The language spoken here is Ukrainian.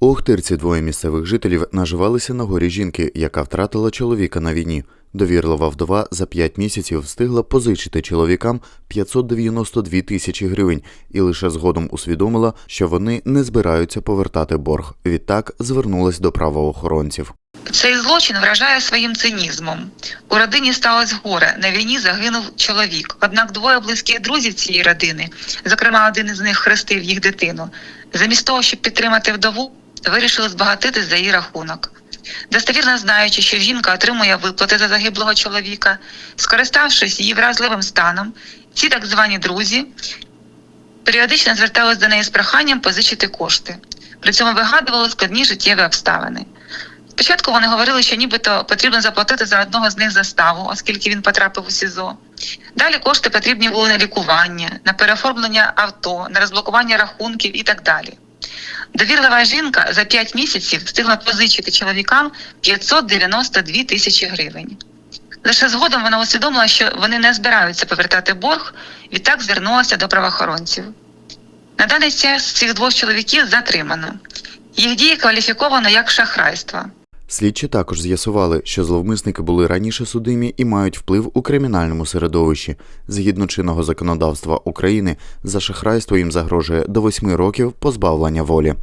У Охтирці двоє місцевих жителів наживалися на горі жінки, яка втратила чоловіка на війні. Довірлива вдова за 5 місяців встигла позичити чоловікам 592 тисячі гривень і лише згодом усвідомила, що вони не збираються повертати борг. Відтак звернулась до правоохоронців. Цей злочин вражає своїм цинізмом. У родині сталося горе. На війні загинув чоловік. Однак двоє близьких друзів цієї родини, зокрема один із них хрестив їх дитину, замість того, щоб підтримати вдову, вирішили збагатитись за її рахунок. Достовірно знаючи, що жінка отримує виплати за загиблого чоловіка, скориставшись її вразливим станом, ці так звані друзі періодично звертались до неї з проханням позичити кошти. При цьому вигадували складні життєві обставини. Спочатку вони говорили, що нібито потрібно заплатити за одного з них заставу, оскільки він потрапив у СІЗО. Далі кошти потрібні були на лікування, на переоформлення авто, на розблокування рахунків і так далі. Довірлива жінка за 5 місяців встигла позичити чоловікам 592 тисячі гривень. Лише згодом вона усвідомила, що вони не збираються повертати борг, відтак звернулася до правоохоронців. На даний час цих двох чоловіків затримано. Їх дії кваліфіковано як шахрайство. Слідчі також з'ясували, що зловмисники були раніше судимі і мають вплив у кримінальному середовищі. Згідно чинного законодавства України, за шахрайство їм загрожує до восьми років позбавлення волі.